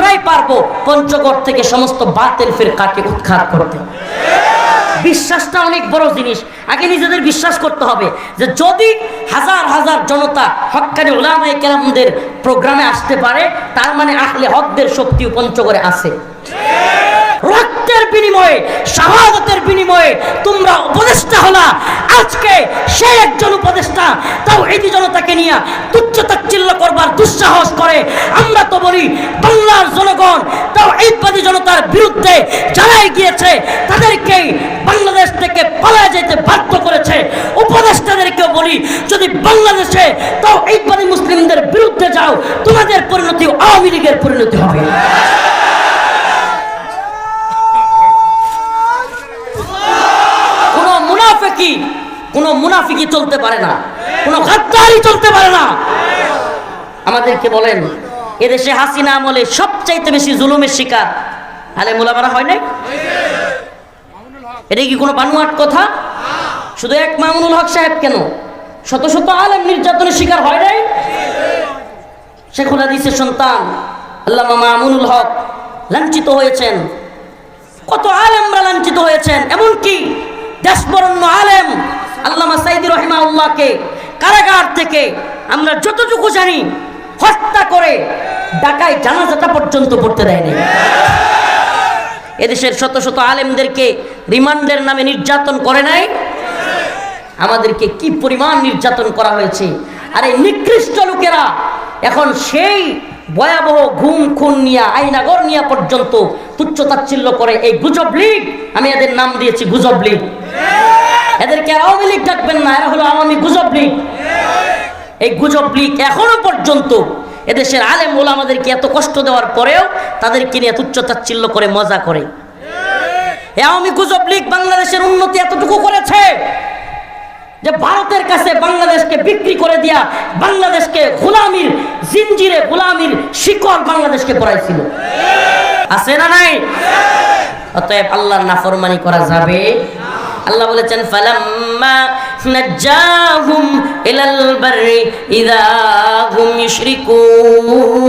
আমরাই পারব পঞ্চগড় থেকে সমস্ত বাতিল ফিরকাকে উৎখাত করতে। বিশ্বাসটা অনেক বড় জিনিস। আগে নিজেদের বিশ্বাস করতে হবে যে যদি হাজার হাজার জনতা হকানি ওলামাই কেরামদের প্রোগ্রামে আসতে পারে, তার মানে আহলে হকদের শক্তিও পঞ্চগড়ে আছে। রক্তের বিনিময়ে, শাহাদতের বিনিময়ে তোমরা উপদেষ্টা হলা। আজকে সে একজন উপদেষ্টা তাও এই জনতাকে নিয়ে তাচ্ছিল্য করবার দুঃসাহস করে। আমরা তো বলি বাংলার জনগণ তাও এইবাদী জনতার বিরুদ্ধে যারাই গিয়েছে, তাদেরকেই বাংলাদেশ থেকে পালায় যেতে বাধ্য করেছে। উপদেষ্টাদেরকেও বলি, যদি বাংলাদেশে তাও এইবাদী মুসলিমদের বিরুদ্ধে যাও, তোমাদের পরিণতি আওয়ামী লীগের পরিণতি হবে। কোনো মুনাফিকি কোনো মুনাফিকি চলতে পারে না। কোনো গাদ্দারি চলতে পারে না। আমাদেরকে বলেন, এদেশে হাসিনা আমলে সবচাইতে বেশি জুলুমের শিকার আলে মোলামারা হয় নাই? এটা কি কোনো বানুয়াট কথা? শুধু এক মামুনুল হক সাহেব কেন? শত শত আলেম নির্যাতনের শিকার হয় নাই? শেখুল হাদিসের সন্তান আল্লামা মামুনুল হক লাঞ্ছিত হয়েছেন। কত আলেমরা লাঞ্ছিত হয়েছেন, এমনকি দেশবরণ্য আলেম আল্লামা সাইদি রহিমাউল্লাহকে কারাগার থেকে আমরা যতটুকু জানি হত্যা করে ঢাকায় জানাজাটা পর্যন্ত পড়তে দেয়নি। এদেশের শত শত আলেমদেরকে রিমান্ডের নামে নির্যাতন করে নাই। আমাদেরকে কি পরিমাণ নির্যাতন করা হয়েছে? আর এই নিকৃষ্ট লোকেরা, এখন সেই ভয়াবহ ঘুম, খুন নিয়া, আইনাগর নিয়া পর্যন্ত তুচ্ছ তাচ্ছিল্য করে এই গুজব লীগ। আমি এদের নাম দিয়েছি গুজব লীগ। এদেরকে আওয়ামী লীগ ডাকবেন না, এরা হলো আওয়ামী গুজব লীগ। এই গুজব লীগ এখনও পর্যন্ত এদেশের আলেম ওলা আমাদেরকে এত কষ্ট দেওয়ার পরেও তাদেরকে নিয়ে তুচ্ছ তাচ্ছিল্য করে মজা করে। আওয়ামী গুজব লীগ বাংলাদেশের উন্নতি এতটুকু করেছে যে ভারতের কাছে বাংলাদেশকে বিক্রি করে দিয়া বাংলাদেশকে গোলামির জিঞ্জিরে গোলামির শিকড় বাংলাদেশকে পড়াইছিল আছে না নাই? অতএব আল্লাহর নাফরমানি করা যাবে। আল্লাহ বলেছেন, ফালাম্মা নাজ্জাহুম ইলাল বাররি ইযা হুম ইউশরিকুন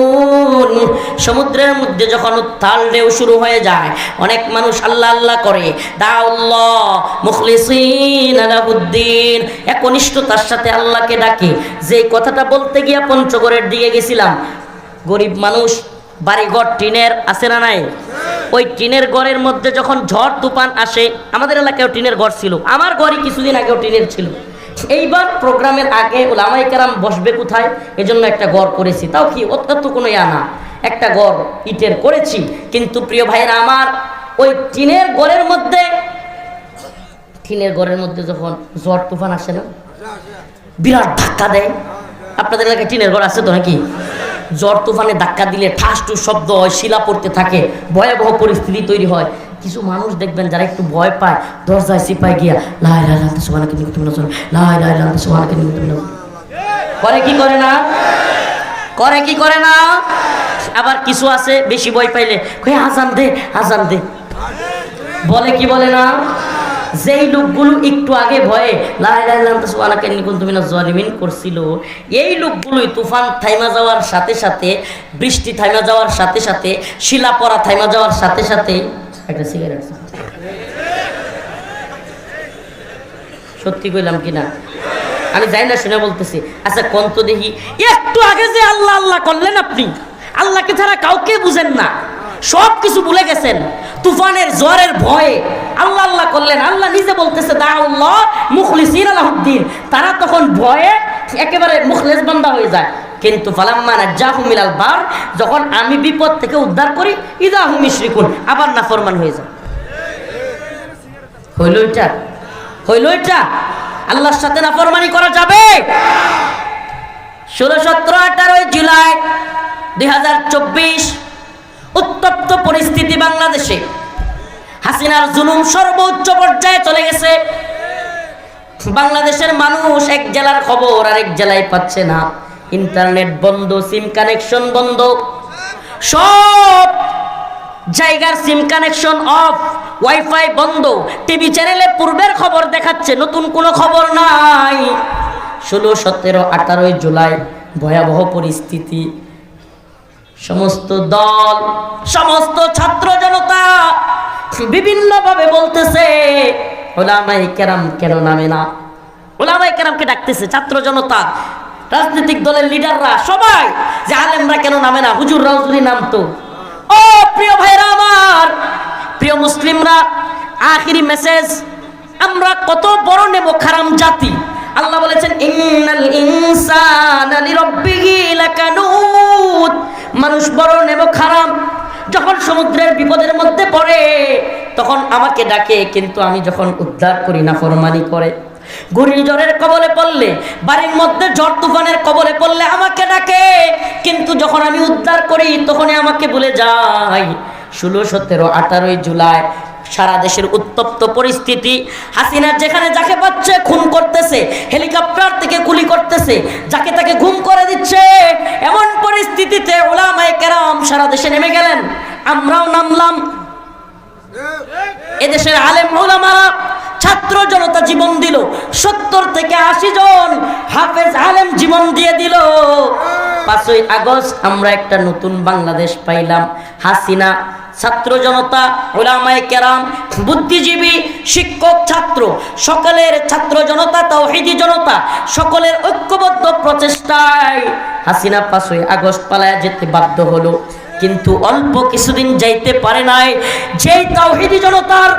সমুদ্রের মধ্যে যখন উত্তাল ঢেউ শুরু হয়ে যায়, অনেক মানুষ আল্লাহ আল্লাহ করে, দাউল্লাহ মুখলিসিন আলাহুদ্দিন। একনিষ্ঠতার সাথে আল্লাহকে ডাকে। যে কথাটা বলতে গিয়া পঞ্চগড়ের দিকে গেছিলাম, গরিব মানুষ বাড়িঘর টিনের আছে না নাই? ওই টিনের ঘরের মধ্যে যখন ঝড় তুফান আসে, আমাদের এলাকায় টিনের ঘর ছিল। আমার ঘরই কিছুদিন আগেও টিনের ছিল। এইবার প্রোগ্রামের আগে ওলামাই কেরাম বসবে কোথায়? এজন্য একটা ঘর করেছি। তাও কি? অত্যন্ত কোনো ইয়া না। একটা ঘর ইটের করেছি। কিন্তু প্রিয় ভাইয়েরা, আমার ওই টিনের ঘরের মধ্যে, টিনের ঘরের মধ্যে যখন ঝড় তুফান আসে না, বিরাট ধাক্কা দেয়। আপনাদের এলাকায় টিনের ঘর আছে তো নাকি? ঝড় তুফানে ধাক্কা দিলে ঠাস টু শব্দ হয়, শিলা পড়তে থাকে, ভয়াবহ পরিস্থিতি তৈরি হয়। কিছু মানুষ দেখবেন যারা একটু ভয় পায়, দরজায় সিপাই গিয়া লাই লাই লান্তা সুবহানাকে নিকুত মিনাজ লাই লাই লান্তা সুবহানাকে নিকুত মিনাজ করে কি করে না? করে কি করে না? আবার কিছু আছে, বেশি ভয় পাইলে, কই আজান দে আজান দে। বলে কি বলে না? যেই লোকগুলো একটু আগে ভয়ে জরিমিন করছিল। এই লোকগুলোই তুফান থাইমা যাওয়ার সাথে সাথে, বৃষ্টি থাইমা যাওয়ার সাথে সাথে শিলা পড়া থাইমা যাওয়ার সাথে সাথে একটা সিগারেট সত্যি কইলাম কিনা আমি যাই না, শুনে বলতেছি। আচ্ছা কোন তো দেখি। একটু আগে যে আল্লাহ আল্লাহ করলেন আপনি, আল্লাহকে ছাড়া কাউকে বুঝেন না। সব কিছু ভুলে গেছেন। তুফানের জ্বরের ভয়ে আল্লাহ আল্লাহ করলেন, আল্লাহ নিজে বলতেছে, দাউল্লাহ মুখলিসিন আলাহুদ্দিন তারা তখন ভয়ে একেবারে মুখলেস বান্দা হয়ে যায়। কিন্তু ফালাম্মা নাজ্জাহুম মিলাল বার, যখন আমি বিপদ থেকে উদ্ধার করি, ইদা হুম ইশরিকুন, আবার নাফরমান হয়ে যায়। হইল এটা? হইল এটা? আল্লাহর সাথে নাফরমানি করা যাবে? ষোলো, সতেরো আঠারোই জুলাই দুই হাজার চব্বিশ, উত্তপ্ত পরিস্থিতি বাংলাদেশে। হাসিনার জুলুম সর্বোচ্চ পর্যায়ে চলে গেছে। বাংলাদেশের মানুষ এক জেলার খবর, আরেক জেলায় পাচ্ছে না। ইন্টারনেট বন্ধ, সিম কানেকশন বন্ধ। সব জায়গার সিম কানেকশন অফ, ওয়াইফাই বন্ধ। টিভি চ্যানেলে পূর্বের খবর দেখাচ্ছে, নতুন কোনো খবর নাই। ষোলো, সতেরো, আঠারোই জুলাই, ভয়াবহ পরিস্থিতি। সমস্ত দল, সমস্ত ছাত্র জনতা বিভিন্নভাবে বলতেছে। ওলামাই কেরাম কেন নামে না? ওলামাই কেরামকে ডাকতেছে, ছাত্র জনতা, রাজনৈতিক দলের লিডাররা, সবাই, যে আলেমরা কেন নামে না? হুজুর রাজুরি নামতো ও প্রিয় ভাইরা আমার, প্রিয় মুসলিমরা, আখিরি মেসেজ আমরা কত বড় নেব খারাম জাতি। আল্লাহ বলেছেন, ইন্নাল ইনসানা লিরাব্বিহি লাকানুত। মানুষ বড় নেব খারাম। যখন সমুদ্রের বিপদের মধ্যে পড়ে, তখন আমাকে ডাকে, কিন্তু আমি যখন উদ্ধার করি না, ফরমানি করে। ঘূর্ণিঝড়ের কবলে পড়লে, বাড়ির মধ্যে ঝড় তুফানের কবলে পড়লে আমাকে ডাকে, কিন্তু যখন আমি উদ্ধার করি, তখনই আমাকে ভুলে যাই ষোলো, সতেরো, আঠারোই জুলাই, সারা দেশের উত্তপ্ত পরিস্থিতি, হাসিনা যেখানে যাকে পাচ্ছে, খুন করতেছে, হেলিকপ্টার থেকে গুলি করতেছে, যাকে তাকে ঘুম করে দিচ্ছে, এমন পরিস্থিতিতে সারা দেশে নেমে গেলেন। আমরাও নামলাম। এদেশের আলেম ওলামারা ছাত্র জনতা জীবন দিল। সত্তর থেকে আশি জন হাফেজ আলেম জীবন দিয়ে দিল। পাঁচই আগস্ট আমরা একটা নতুন বাংলাদেশ পাইলাম। হাসিনা, ছাত্র জনতা ওলামায়ে কেরাম, বুদ্ধিজীবী, শিক্ষক, ছাত্র, সকলের ছাত্র জনতা তাও তাওহীদি জনতা, সকলের ঐক্যবদ্ধ প্রচেষ্টায় হাসিনা পাঁচই আগস্ট পালায় যেতে বাধ্য হলো। কিন্তু অল্প কিছুদিন যাইতে পারে নাই। যেই তাওহিদি জনতার